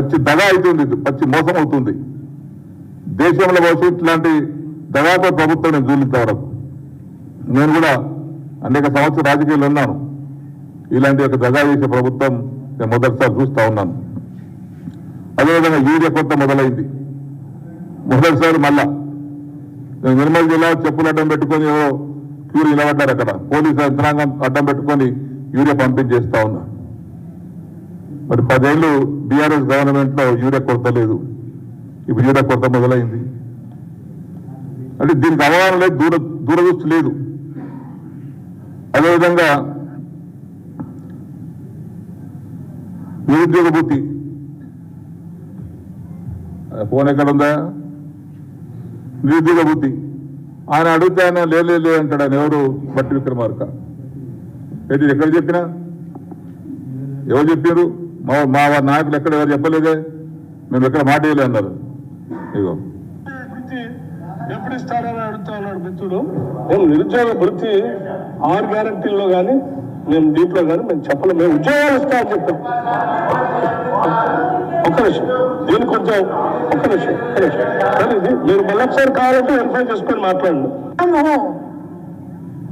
పచ్చి దగా అవుతుంది ఇది పచ్చి మోసం అవుతుంది. దేశంలో భవిష్యత్తు లాంటి దగాతో ప్రభుత్వం నేను చూలింత వరకు నేను కూడా అనేక సంవత్సరాలు రాజకీయాలు ఉన్నాను. ఇలాంటి ఒక దగా చేసే ప్రభుత్వం నేను మొదటిసారి చూస్తా ఉన్నాను. అదేవిధంగా యూరియా కొత్త మొదలైంది. మొదటిసారి మళ్ళా. నేను నిర్మల్ జిల్లా చెప్పులు అడ్డం పెట్టుకొని ఏవో క్యూర్ నిలబడ్డారు అక్కడ. పోలీసు యంత్రాంగం అడ్డం పెట్టుకొని యూరియా పంపించేస్తా ఉన్నా. మరి పదేళ్ళు బీఆర్ఎస్ గవర్నమెంట్లో యూరియా కొరత లేదు. ఇప్పుడు యూరియా కొరత మొదలైంది. అంటే దీనికి అవగాహన లేదు దూర దూరదృష్టి లేదు. అదేవిధంగా నిరుద్యోగ భూతి. ఫోన్ ఎక్కడ ఉందా నిరుద్యోగ బుద్ధి ఆయన అడిగితే ఆయన లేదు లే అంటాడు. ఆయన ఎవరు? బట్టి విక్రమార్క. అయితే ఎక్కడ చెప్పినా? ఎవరు చెప్పారు మా మా వారి నాయకులు ఎక్కడ ఎవరు చెప్పలేదే మేము ఎక్కడ మాట వేయలే అన్నారు ఇగో వృత్తి ఎప్పుడు ఇస్తారని అడుగుతా ఉన్నాడు మిత్రుడు మేము నిరుద్యోగ వృత్తి ఆరు గ్యారంటీల్లో కానీ మేము దీంట్లో కానీ మేము చెప్పలేము మేము ఉద్యోగాలు ఇస్తామని చెప్పాం ఒక్క నిమిషం దీని కొంచెం ఒక్క నిమిషం ఒక్క నిమిషం కానీ ఇది మీరు మళ్ళొకసారి కావాలంటే వెరిఫై చేసుకొని మాట్లాడండి हम हो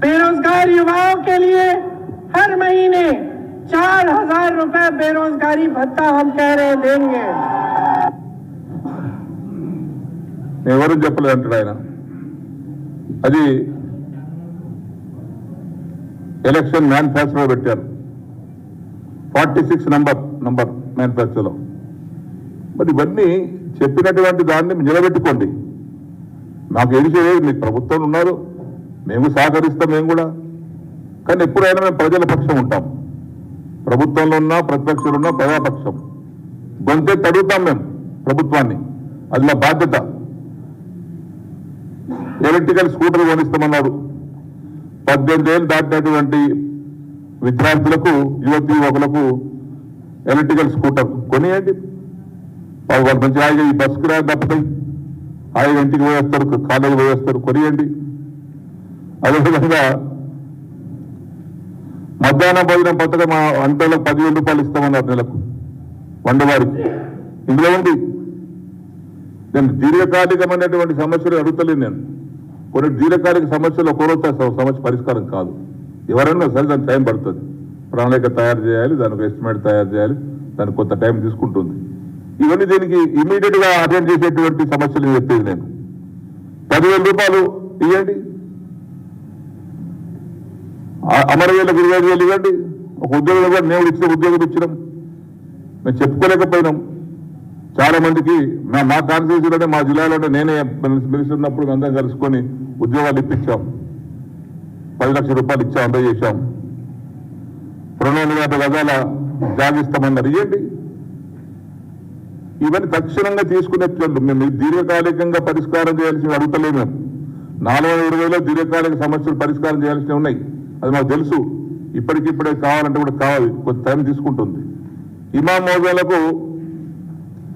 बेरोजगार युवाओं के लिए हर महीने चार हजार रुपए बेरोजगारी भत्ता हम कह रहे हैं देंगे ఎవరు చెప్పలేదు అంటాడు ఆయన అది ఎలక్షన్ మేనిఫెస్టోలో పెట్టారు ఫార్టీ సిక్స్ నంబర్ నంబర్ మేనిఫెస్టోలో మరి ఇవన్నీ చెప్పినటువంటి దాన్ని నిలబెట్టుకోండి మాకు ఎడిచేది మీకు ప్రభుత్వం ఉన్నారు మేము సహకరిస్తాం మేము కూడా కానీ ఎప్పుడైనా మేము ప్రజల పక్షం ఉంటాం ప్రభుత్వంలో ఉన్నా ప్రతిపక్షంలో ఉన్నా ప్రజాపక్షం. గొంతే తడుగుతాం మేము ప్రభుత్వాన్ని. అది మా బాధ్యత. ఎలక్ట్రికల్ స్కూటర్ కొనిస్తామన్నారు. పద్దెనిమిది ఏళ్ళు దాటినటువంటి విద్యార్థులకు యువతి యువకులకు ఎలక్ట్రికల్ స్కూటర్ కొనియండి. వాళ్ళు మంచి హాయిగా ఈ బస్సుకు రా తప్పుతాయి హాయిగా ఇంటికి పోయేస్తారు కాలేజీ పోయేస్తారు కొనియండి. అదేవిధంగా మధ్యాహ్నం భోజనం పథకం ఆ పదివేల రూపాయలు ఇస్తామన్నారు నెలకు. వండవారికి ఇందులో ఉంది. నేను దీర్ఘకాలికమైనటువంటి సమస్యలు అడుగుతలేను నేను. కొన్ని దీర్ఘకాలిక సమస్యలు ఒకరోజు సమస్య పరిష్కారం కాదు. ఎవరైనా సరే దానికి టైం పడుతుంది. ప్రణాళిక తయారు చేయాలి దానికి ఎస్టిమేట్ తయారు చేయాలి దానికి కొంత టైం తీసుకుంటుంది. ఇవన్నీ దీనికి ఇమీడియట్గా అటెండ్ చేసేటువంటి సమస్యలు చెప్పేది నేను. పదివేల రూపాయలు ఇవ్వండి ఆ- అమరవీరులకు ఇరవై ఐదు వేలు ఇవ్వండి. ఒక ఉద్యోగం ఇవ్వండి. నేను ఇచ్చిన ఉద్యోగం ఇచ్చినాం. మేము చెప్పుకోలేకపోయినాం. చాలా మందికి మా మా కాన్స్టిట్యూన్సీలోనే మా జిల్లాలోనే నేనే మినిస్టర్ ఉన్నప్పుడు అందరం కలుసుకొని ఉద్యోగాలు ఇప్పించాం. పది లక్షల రూపాయలు ఇచ్చాం అందజేశాం రెండు వందల యాభై గజాల జాగిస్తామన్నారు ఇవ్వండి ఇవన్నీ తక్షణంగా తీసుకునే చర్యలు. మేము దీర్ఘకాలికంగా పరిష్కారం చేయాల్సి అడుగుతలేము. నాలుగు వందల ఇరవైలో దీర్ఘకాలిక సమస్యలు పరిష్కారం చేయాల్సి ఉన్నాయి. అది మాకు తెలుసు. ఇప్పటికిప్పుడే కావాలంటే కూడా కావాలి. కొంత టైం తీసుకుంటుంది. ఇమాం మోజాలకు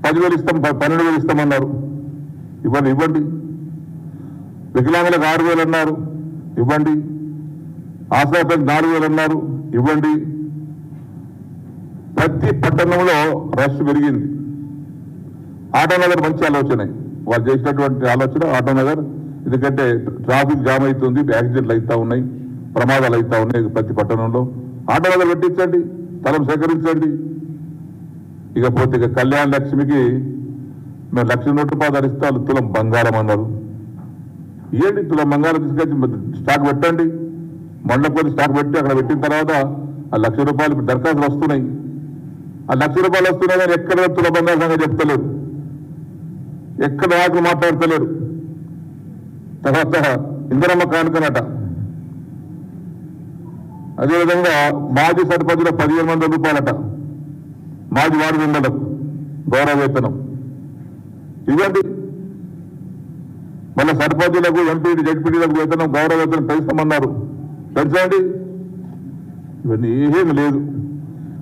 పదివేలు ఇస్తాం పన్నెండు వేలు ఇస్తామన్నారు ఇవ్వండి ఇవ్వండి. వికలాంగులకు ఆరు వేలు అన్నారు. ఇవ్వండి. ఆశాపేట నాలుగు వేలు అన్నారు. ఇవ్వండి. ప్రతి పట్టణంలో రష్ పెరిగింది. ఆటోనగర్ మంచి ఆలోచన. వాళ్ళు చేసినటువంటి ఆలోచన ఆటోనగర్. ఎందుకంటే ట్రాఫిక్ జామ్ అవుతుంది యాక్సిడెంట్లు అవుతా ఉన్నాయి. ప్రమాదాలు అవుతా ఉన్నాయి ప్రతి పట్టణంలో. ఆటోనగర్ పెట్టించండి స్థలం సేకరించండి. ఇకపోతే ఇక కళ్యాణ లక్ష్మికి మేము లక్ష నూట రూపాయలు ధరిస్తే తులం బంగారం అన్నారు. ఏంటి తులం బంగారం తీసుకొచ్చి స్టాక్ పెట్టండి? మండపల్లి స్టాక్ పెట్టి అక్కడ పెట్టిన తర్వాత ఆ లక్ష రూపాయలు దరఖాస్తులు వస్తున్నాయి. ఆ లక్ష రూపాయలు వస్తున్నాయి కానీ ఎక్కడ తుల బంగారం సంగతి చెప్తలేరు. ఎక్కడ ఆకులు మాట్లాడతలేరు. తర్వాత ఇందిరమ్మ కానుకనట. అదేవిధంగా మాజీ సర్పంచుల పదిహేను వందల రూపాయలట. మాజీ వార్డు మెంబర్లకు గౌరవ వేతనం. ఇవ్వండి. మళ్ళీ సర్పంచులకు ఎంపీడీ జడ్పీడీలకు వేతనం గౌరవ వేతనం పెంచుతామన్నారు. పెంచండి. ఇవన్నీ ఏమీ లేదు.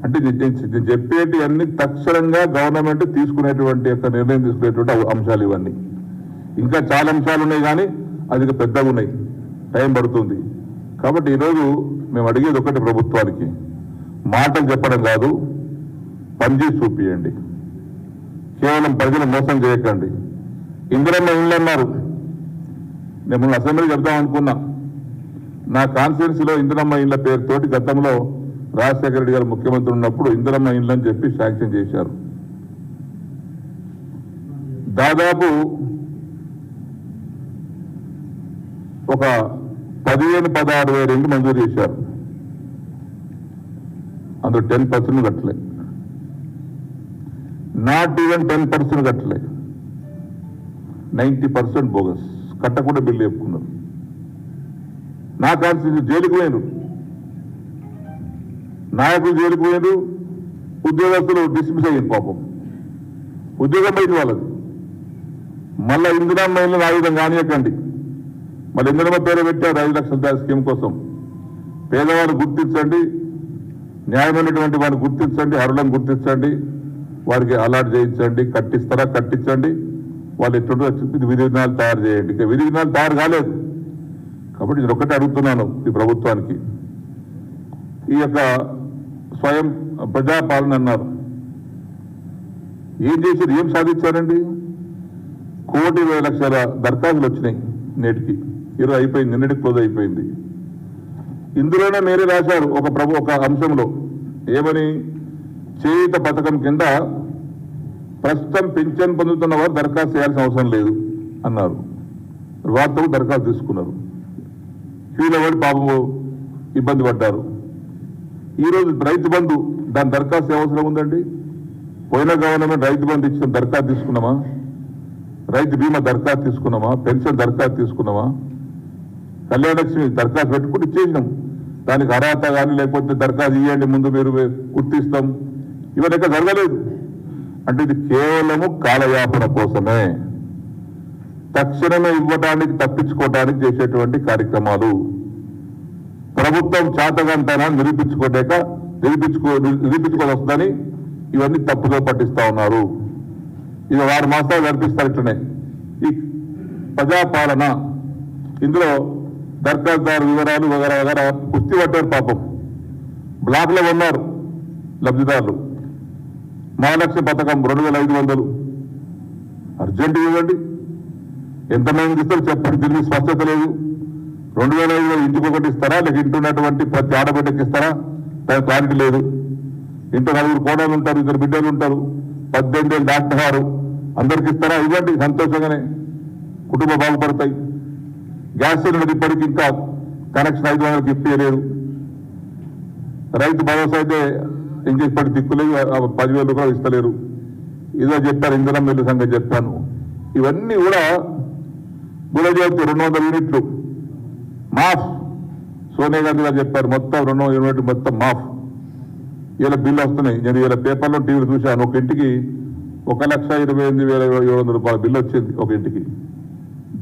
అంటే నేను- చెప్పేటి అన్ని తక్షణంగా గవర్నమెంట్ తీసుకునేటువంటి యొక్క నిర్ణయం తీసుకునేటువంటి అంశాలు ఇవన్నీ. ఇంకా చాలా అంశాలు ఉన్నాయి కానీ అది పెద్దగా ఉన్నాయి. టైం పడుతుంది. కాబట్టి ఈరోజు మేము అడిగేది ఒకటి ప్రభుత్వానికి. మాటలు చెప్పడం కాదు పనిచేసి చూపియండి. కేవలం ప్రజలు మోసం చేయకండి. ఇందిరమ్మ ఇళ్ళు అన్నారు. నేను మొన్న అసెంబ్లీ చెప్దామనుకున్నా నా కాన్స్టిట్యున్సీలో ఇందిరమ్మ ఇళ్ళ పేరుతోటి గతంలో రాజశేఖర రెడ్డి గారు ముఖ్యమంత్రి ఉన్నప్పుడు ఇందిరమ్మ ఇళ్ళు అని చెప్పి శాంక్షన్ చేశారు. దాదాపు ఒక పదిహేను పదహారు వేల ఇంటి మంజూరు చేశారు. అందులో టెన్ పర్సెంట్ కట్టలే. నాట్ ఈవెన్ టెన్ పర్సెంట్ కట్టలే. నైంటీ పర్సెంట్ బోగస్ కట్టకుండా బిల్లు చెప్పుకున్నారు. నా కాన్స్టిట్యూషన్ జైలుకు పోయినారు నాయకులు జైలుకు పోయినారు ఉద్యోగస్తులు డిస్మిస్ అయ్యింది పాపం. ఉద్యోగం పోయింది వాళ్ళది. మళ్ళీ ఇందిరా ఇల్లు ఆయుధం కానియకండి. మళ్ళీ ఇందులో పేరు పెట్టారు ఐదు లక్షల రూపాయల స్కీమ్ కోసం. పేదవాళ్ళు గుర్తించండి న్యాయమైనటువంటి వారిని గుర్తించండి అరులను గుర్తించండి వారికి అలాట్ చేయించండి కట్టిస్తారా కట్టించండి వాళ్ళు ఎటువంటి ఇది విధి విధానాలు తయారు చేయండి. ఇక విధి విధానాలు తయారు కాలేదు. కాబట్టి నేను ఒకటి అడుగుతున్నాను ఈ ప్రభుత్వానికి. ఈ యొక్క స్వయం ప్రజాపాలన అన్నారు. ఏం చేశారు? ఏం సాధించారండి? కోటి ఇరవై లక్షల దరఖాస్తులు వచ్చినాయి నేటికి. ఈరోజు అయిపోయింది నిన్నటికి క్లోజ్ అయిపోయింది. ఇందులోనే మీరే రాశారు ఒక ప్రభు ఒక అంశంలో. ఏమని? చేయుత పథకం కింద ప్రస్తుతం పింఛన్ పొందుతున్న వారు దరఖాస్తు చేయాల్సిన అవసరం లేదు అన్నారు. వార్తలు దరఖాస్తు తీసుకున్నారు. క్యూలో పడి పాపము ఇబ్బంది పడ్డారు. ఈరోజు రైతు బంధు దాని దరఖాస్తు అవసరం ఉందండి? పోయిన గవర్నమెంట్ రైతు బంధు ఇచ్చిన దరఖాస్తు తీసుకున్నామా? రైతు బీమా దరఖాస్తు తీసుకున్నామా? పెన్షన్ దరఖాస్తు తీసుకున్నామా? కళ్యాణలక్ష్మి దరఖాస్తు పెట్టుకుని ఇచ్చేసినాం దానికి అర్హత కానీ లేకపోతే దరఖాస్తు ఇవ్వండి ముందు మీరు గుర్తిస్తాం. ఇవన్నీ ఇక్కడ జరగలేదు. అంటే ఇది కేవలము కాలయాపన కోసమే. తక్షణమే ఇవ్వడానికి తప్పించుకోవడానికి చేసేటువంటి కార్యక్రమాలు. ప్రభుత్వం చేతగంటనా నిరూపించుకోలేక నిరూపించుకో నిరూపించుకొని వస్తుందని ఇవన్నీ తప్పుగా పట్టిస్తా ఉన్నారు. ఇది వారు మాసాలు నడిపిస్తారు ఇట్లనే. ఈ ప్రజాపాలన. ఇందులో దరఖాస్తుదారు వివరాలు వగర వగర కుస్తీ పడ్డారు పాపం. బ్లాక్లో ఉన్నారు లబ్ధిదారులు. మహాలక్ష్మి పథకం రెండు వేల ఐదు వందలు. అర్జెంట్ ఇవ్వండి. ఎంతమంది ఇస్తారు చెప్పండి. దీనికి స్పష్టత లేదు. రెండు వేల ఐదు వందలు ఇంటికి ఒకటి ఇస్తారా? లేక ఇంటి ఉన్నటువంటి ప్రతి ఆడబిడ్డకి ఇస్తారా? దాని క్లారిటీ లేదు. ఇంట్లో నలుగురు కోడలు ఉంటారు ఇద్దరు బిడ్డలు ఉంటారు. పద్దెనిమిది ఏళ్ళు దాటినారు అందరికి ఇస్తారా? ఇవ్వండి. సంతోషంగానే కుటుంబం బాగుపడతాయి. గ్యాస్ సిలిండర్ ఇప్పటికి ఇంకా కనెక్షన్ ఐదు వందలకి ఇప్పలేదు రైతు భరోసా అయితే ఇంక ఇప్పటి దిక్కులేదు పదివేల రూపాయలు ఇస్తలేరు. ఇదో చెప్పారు ఇంధనం మిల్లు సంగతి చెప్పాను. ఇవన్నీ కూడా గులజ్యోతి రెండు వందల యూనిట్లు మాఫ్. సోనియా గాంధీ గారు చెప్పారు మొత్తం రెండు వందల యూనిట్లు మొత్తం మాఫ్. ఇలా బిల్లు వస్తున్నాయి. నేను ఇలా పేపర్లో టీవీలో చూశాను ఒక ఇంటికి ఒక లక్ష ఇరవై ఎనిమిది వేల ఏడు వందల రూపాయల బిల్లు వచ్చింది ఒక ఇంటికి.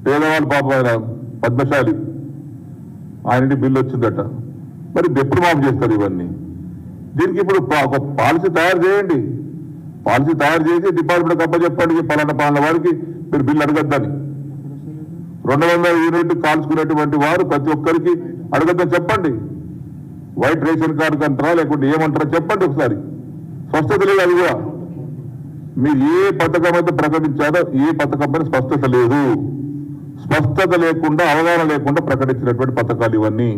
పేదవాళ్ళు పాపం పద్మశాలి. ఆయనకి బిల్లు వచ్చిందట. మరి ఎప్పుడు మాఫ్ చేస్తారు ఇవన్నీ? దీనికి ఇప్పుడు ఒక పాలసీ తయారు చేయండి. పాలసీ తయారు చేసి డిపార్ట్మెంట్ అప్ప చెప్పండి పలానా పలానా వారికి మీరు బిల్లు అడగద్దని. రెండు వందల యూనిట్ కాల్చుకునేటువంటి వారు ప్రతి ఒక్కరికి అడగద్దని చెప్పండి. వైట్ రేషన్ కార్డు అంటారా లేకుంటే ఏమంటారా చెప్పండి ఒకసారి. స్పష్టత లేదు అది కూడా. మీరు ఏ పథకం అయితే ప్రకటించారో ఏ పథకం పైన స్పష్టత లేదు. స్పష్టత లేకుండా అవగాహన లేకుండా ప్రకటించినటువంటి పథకాలు ఇవన్నీ.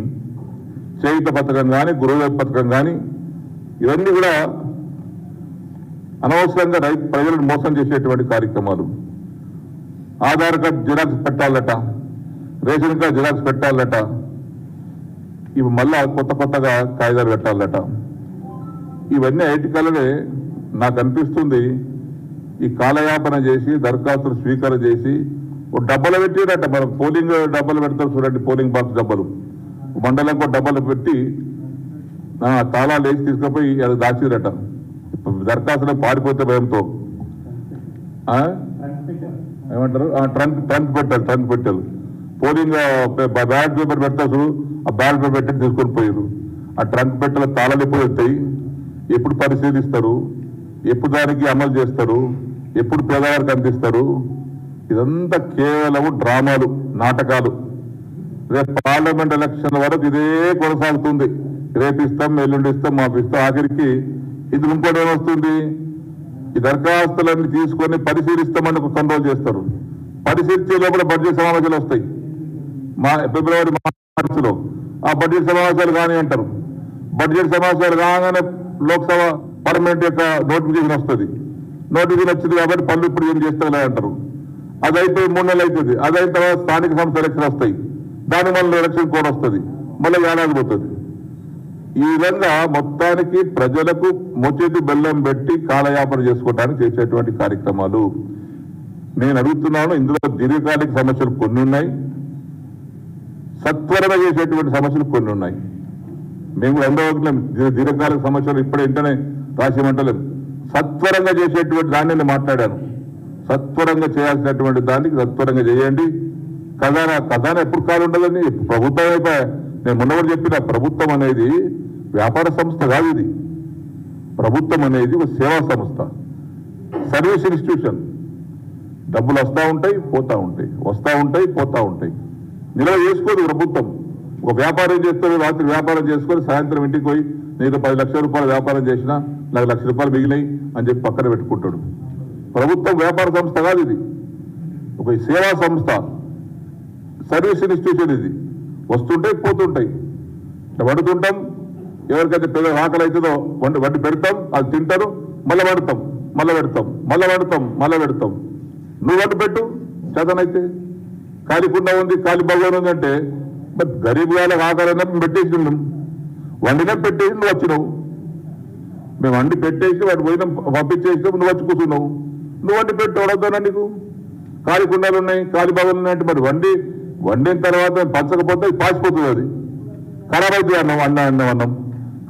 చేయుత పథకం కానీ గురువు పథకం కానీ ఇవన్నీ కూడా అనవసరంగా రైతు ప్రజలను మోసం చేసేటువంటి కార్యక్రమాలు. ఆధార్ కార్డ్ జిరాక్స్ పెట్టాలట రేషన్ కార్డ్ జిరాక్స్ పెట్టాలట ఇవి మళ్ళా కొత్త కొత్తగా కాగితాలు పెట్టాలట. ఇవన్నీ ఐటికలనే నాకు అనిపిస్తుంది ఈ కాలయాపన చేసి దరఖాస్తులు స్వీకారం చేసి ఇప్పుడు డబ్బలు పెట్టిరట మనం పోలింగ్ డబ్బలు పెడతారు చూడండి పోలింగ్ బాక్స్ డబ్బలు. కూడా డబ్బలు పెట్టి తాళాలు వేసి తీసుకుపోయి అది దాచిరట దరఖాస్తులో పారిపోతే భయంతో. ఏమంటారు? ఆ, ట్రంక్ ట్రంక్ పెట్టారు ట్రంక్ పెట్టారు. పోలింగ్ పే- బ్యాలెట్ పేపర్ పెడతారు ఆ బ్యాలెట్ పేపర్ పెట్టి తీసుకొని పోయారు ఆ ట్రంక్ పెట్టెల తాళాలు ఎప్పుడు వస్తాయి? ఎప్పుడు పరిశీలిస్తారు? ఎప్పుడు దానికి అమలు చేస్తారు? ఎప్పుడు పేదవారికి అందిస్తారు? ఇదంతా కేవలం డ్రామాలు నాటకాలు. రేపు పార్లమెంట్ ఎలక్షన్ వరకు ఇదే కొనసాగుతుంది. రేపు ఇస్తాం ఎల్లుండి ఇస్తాం మాకు ఇస్తాం ఆఖరికి ఇది ఇంకోటి ఏమొస్తుంది ఈ దరఖాస్తులన్నీ తీసుకొని పరిశీలిస్తామని కంట్రోల్ చేస్తారు. పరిశీలించే లోపల బడ్జెట్ సమావేశాలు వస్తాయి. మా ఫిబ్రవరి మార్చిలో. ఆ బడ్జెట్ సమావేశాలు కానీ అంటారు. బడ్జెట్ సమావేశాలు కాగానే లోక్సభ పార్లమెంట్ యొక్క నోటిఫికేషన్ వస్తుంది. నోటిఫికేషన్ వచ్చింది కాబట్టి పనులు ఇప్పుడు ఏం చేస్తారు అంటారు. అది అయిపోయి మూడు నెలలు అవుతుంది అది అయిన తర్వాత స్థానిక సంస్థ ఎలక్షన్ వస్తాయి. దాని వల్ల ఎలక్షన్ కోడ్ వస్తుంది. మళ్ళీ ఏడాది పోతుంది. ఈ విధంగా మొత్తానికి ప్రజలకు మొచేతి బెల్లం పెట్టి కాలయాపన చేసుకోవడానికి చేసేటువంటి కార్యక్రమాలు నేను అడుగుతున్నాను. ఇందులో దీర్ఘకాలిక సమస్యలు కొన్ని ఉన్నాయి. సత్వరంగా చేసేటువంటి సమస్యలు కొన్ని ఉన్నాయి. మేము కూడా దీర్ఘకాలిక సమస్యలు ఇప్పుడు ఇంటనే రాసేమంటలేం సత్వరంగా చేసేటువంటి దాన్ని నేను మాట్లాడాను. సత్వరంగా చేయాల్సినటువంటి దానికి సత్వరంగా చేయండి. ఖజానా ఖజానా ఎప్పుడు కాదు ఉండదని ప్రభుత్వం నేను మొన్న చెప్పిన ప్రభుత్వం అనేది వ్యాపార సంస్థ కాదు ఇది. ప్రభుత్వం అనేది ఒక సేవా సంస్థ. Service institution. డబ్బులు వస్తూ ఉంటాయి పోతా ఉంటాయి. వస్తూ ఉంటాయి పోతా ఉంటాయి. నిల్వ చేసుకోదు ప్రభుత్వం. ఒక వ్యాపారం చేస్తారు రాత్రి వ్యాపారం చేసుకొని సాయంత్రం ఇంటికి పోయి నేను పది లక్షల రూపాయలు వ్యాపారం చేసినా నాకు లక్ష రూపాయలు మిగిలినాయి అని చెప్పి పక్కన పెట్టుకుంటాడు. ప్రభుత్వం వ్యాపార సంస్థ కాదు ఇది. ఒక సేవా సంస్థ. సర్వీస్ ఇన్స్టిట్యూషన్ ఇది. వస్తుంటాయి పోతుంటాయి. పడుతుంటాం ఎవరికైతే పెద్ద ఆకలి అవుతుందో వండి వండి పెడతాం అది తింటారు మళ్ళీ వండుతాం మళ్ళీ పెడతాం మళ్ళీ వండుతాం మళ్ళీ పెడతాం. నువ్వు వండి పెట్టు చేతనైతే. కాలికుండా ఉంది కాలి భగవాన్ అంటే మరి గరీబ్ వాళ్ళకి ఆకలి అన్నప్పుడు పెట్టేసి ఉన్నాం వండినా పెట్టేసి నువ్వు వచ్చినావు. మేము వండి పెట్టేసి వాడు పోయినాం పంపించేసినాం నువ్వు వచ్చి కూర్చున్నావు. నువ్వు వండి పెట్టు ఎవడొద్దానా నీకు? ఖాళీ కుండాలు ఉన్నాయి ఖాళీ ఉన్నాయి అంటే మరి వండి వండిన తర్వాత పంచకపోతే పాసిపోతుంది అది. ఖరాబ్ అవుతుంది అన్నం అన్న అన్నం అన్నం.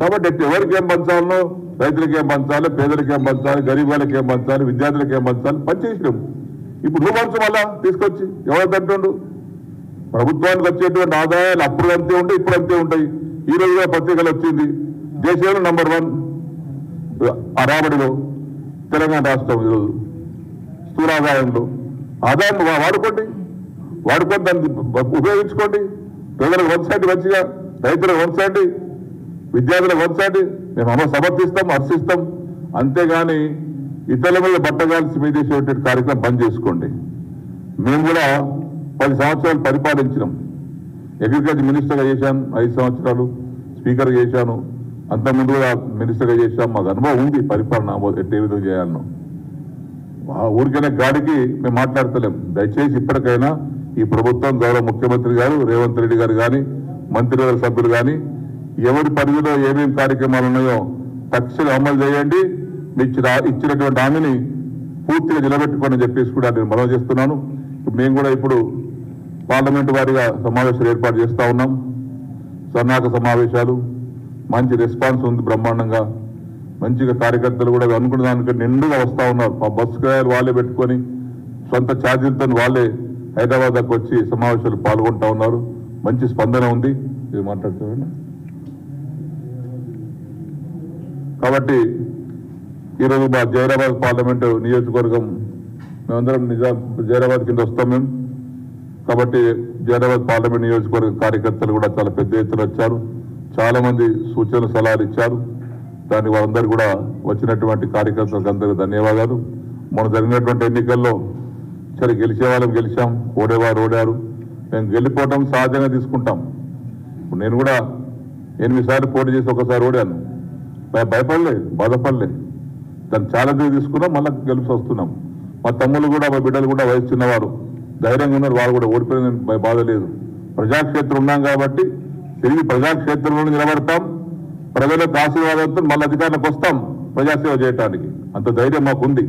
కాబట్టి ఎవరికి ఏం పంచాలనో రైతులకి ఏం పంచాలి పేదలకి ఏం పంచాలి గరీబ్ వాళ్ళకి ఏం పంచాలి విద్యార్థులకి ఏం పంచాలి పనిచేసినాం. ఇప్పుడు నువ్వు పంచు మళ్ళా తీసుకొచ్చి. ఎవరంటుండు ప్రభుత్వానికి వచ్చేటువంటి ఆదాయాలు అప్పుడు అంతే ఉంటాయి ఇప్పుడు అంతే ఉంటాయి. ఈ రోజుగా పత్రికలు వచ్చింది. దేశంలో నంబర్ వన్ ఆ రాబడిలో తెలంగాణ రాష్ట్రం ఈరోజు. స్థూలాదాయంలో ఆదాయం వాడుకోండి. వాడుకొని దాన్ని ఉపయోగించుకోండి. ప్రజలకు వంచండి మంచిగా రైతులకు వంచండి విద్యార్థులకు వంచండి మేము అమ్మ సమర్థిస్తాం హర్షిస్తాం. అంతేగాని ఇతరుల మీద బట్టగాల్సి మీద కార్యక్రమం బంద్ చేసుకోండి. మేము కూడా పది సంవత్సరాలు పరిపాలించినాం. అగ్రికల్చర్ మినిస్టర్గా చేశాను ఐదు సంవత్సరాలు స్పీకర్గా చేశాను. అంతకుముందు కూడా మినిస్టర్గా చేశాం. మాకు అనుభవం ఉంది పరిపాలన ఎట్టే విధంగా చేయాలనో. ఊరికైనా గాడికి మేము మాట్లాడతలేం. దయచేసి ఇప్పటికైనా ఈ ప్రభుత్వం గౌరవ ముఖ్యమంత్రి గారు రేవంత్ రెడ్డి గారు కానీ మంత్రివర్గ సభ్యులు కానీ ఎవరి పరిధిలో ఏమేమి కార్యక్రమాలు ఉన్నాయో తక్షణం అమలు చేయండి. మీ ఇచ్చినటువంటి హామీని పూర్తిగా నిలబెట్టుకోండి అని చెప్పేసి కూడా నేను మనం చేస్తున్నాను. మేము కూడా ఇప్పుడు పార్లమెంటు వారిగా సమావేశాలు ఏర్పాటు చేస్తూ ఉన్నాం. సన్నాహక సమావేశాలు మంచి రెస్పాన్స్ ఉంది బ్రహ్మాండంగా. మంచిగా కార్యకర్తలు కూడా అనుకున్న దానికంటే నిండుగా వస్తూ ఉన్నారు. ఆ బస్సు కిరాయలు వాళ్ళే పెట్టుకొని సొంత ఛార్జీలతో వాళ్ళే హైదరాబాద్ దాకా వచ్చి సమావేశాలు పాల్గొంటా ఉన్నారు. మంచి స్పందన ఉంది. ఇది మాట్లాడుతున్నాను కాబట్టి ఈరోజు మా జైరాబాద్ పార్లమెంటు నియోజకవర్గం మేమందరం నిజాం జైరాబాద్ కింద వస్తాం మేము. కాబట్టి జైరాబాద్ పార్లమెంట్ నియోజకవర్గ కార్యకర్తలు కూడా చాలా పెద్ద ఎత్తున వచ్చారు. చాలామంది సూచనలు సలహాలు ఇచ్చారు. దానికి వారందరూ కూడా వచ్చినటువంటి కార్యకర్తలకు అందరికీ ధన్యవాదాలు. మొన్న జరిగినటువంటి ఎన్నికల్లో సరే గెలిచే వాళ్ళం గెలిచాం ఓడేవారు ఓడారు. మేము గెలిపోవటం సహజంగా తీసుకుంటాం. నేను కూడా ఎనిమిది సార్లు పోటీ చేసి ఒకసారి ఓడాను. భయపడలేదు భయపడలే బాధపడలే. దాన్ని ఛాలెంజ్ తీసుకున్నాం మళ్ళీ గెలిచి వస్తున్నాం. మా తమ్ముళ్ళు కూడా మా బిడ్డలు కూడా వయసు చిన్నవారు. ధైర్యంగా ఉన్నారు వాళ్ళు కూడా ఓడిపోయిన భయ- బాధ లేదు. ప్రజాక్షేత్రం ఉన్నాం కాబట్టి తిరిగి ప్రజాక్షేత్రంలో నిలబడతాం. ప్రజలకు ఆశీర్వాదంతో మళ్ళీ అధికారంలోకి వస్తాం ప్రజాసేవ చేయడానికి అంత ధైర్యం మాకుంది.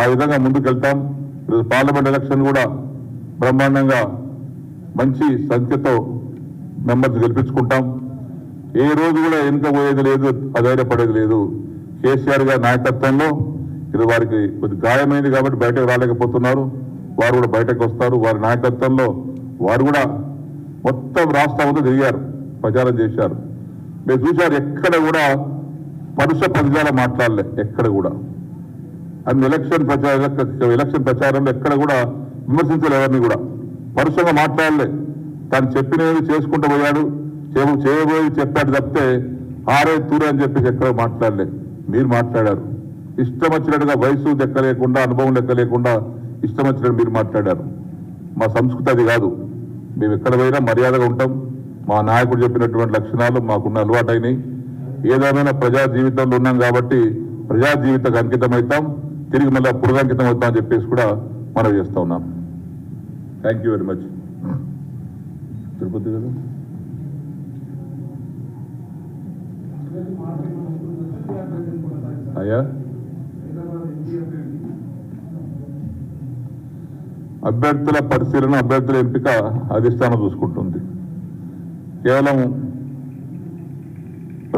ఆ విధంగా ముందుకెళ్తాం. ఈరోజు పార్లమెంట్ ఎలక్షన్ కూడా బ్రహ్మాండంగా మంచి సంఖ్యతో మెంబర్స్ గెలిపించుకుంటాం. ఏ రోజు కూడా వెనుక పోయేది లేదు అధైర్యపడేది లేదు. కేసీఆర్ గారి నాయకత్వంలో ఇది వారికి కొద్ది గాయమైంది కాబట్టి బయటకు రాలేకపోతున్నారు. వారు కూడా బయటకు వస్తారు. వారి నాయకత్వంలో వారు కూడా మొత్తం రాష్ట్రం అంతా తిరిగారు. ప్రచారం చేశారు. మీరు చూశారు ఎక్కడ కూడా పరుష పదజాల మాట్లాడలే ఎక్కడ కూడా. అన్ని ఎలక్షన్ ప్రచార ఎలక్షన్ ప్రచారంలో ఎక్కడ కూడా విమర్శించలే ఎవరిని కూడా. పరుషంగా మాట్లాడలే. తను చెప్పినవి చేసుకుంటూ పోయాడు చేయబోయి చెప్పాడు తప్పితే ఆరే తూరే అని చెప్పేసి ఎక్కడ మాట్లాడలే. మీరు మాట్లాడారు. ఇష్టం వచ్చినట్టుగా వయసు లెక్క లేకుండా అనుభవం లెక్కలేకుండా ఇష్టం వచ్చినట్టు మీరు మాట్లాడారు. మా సంస్కృతి అది కాదు. మేము ఎక్కడ పోయినా మర్యాదగా ఉంటాం. మా నాయకుడు చెప్పినటువంటి లక్షణాలు మాకున్న అలవాటైనాయి. ఏదేమైనా ప్రజా జీవితంలో ఉన్నాం కాబట్టి ప్రజా జీవితకు అంకితమవుతాం తిరిగి మళ్ళీ పురుగంకితం అవుతాం అని చెప్పేసి కూడా మనం చేస్తా ఉన్నాం. Thank you very much Tirupati కదా? అయ్యా? అభ్యర్థుల పరిశీలన అభ్యర్థుల ఎంపిక అధిష్టానం చూసుకుంటుంది. కేవలం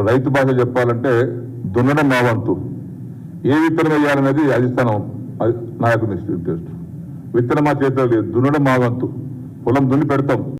రైతు భాష చెప్పాలంటే దున్నడం నా వంతు. ఏ విత్తనం వేయాలనేది అధిష్టానం అది నాయకుని ఇంట్రెస్ట్ విత్తనం మా చేతిలో లేదు దున్నడం మా వంతు. పొలం దున్ని పెడతాం.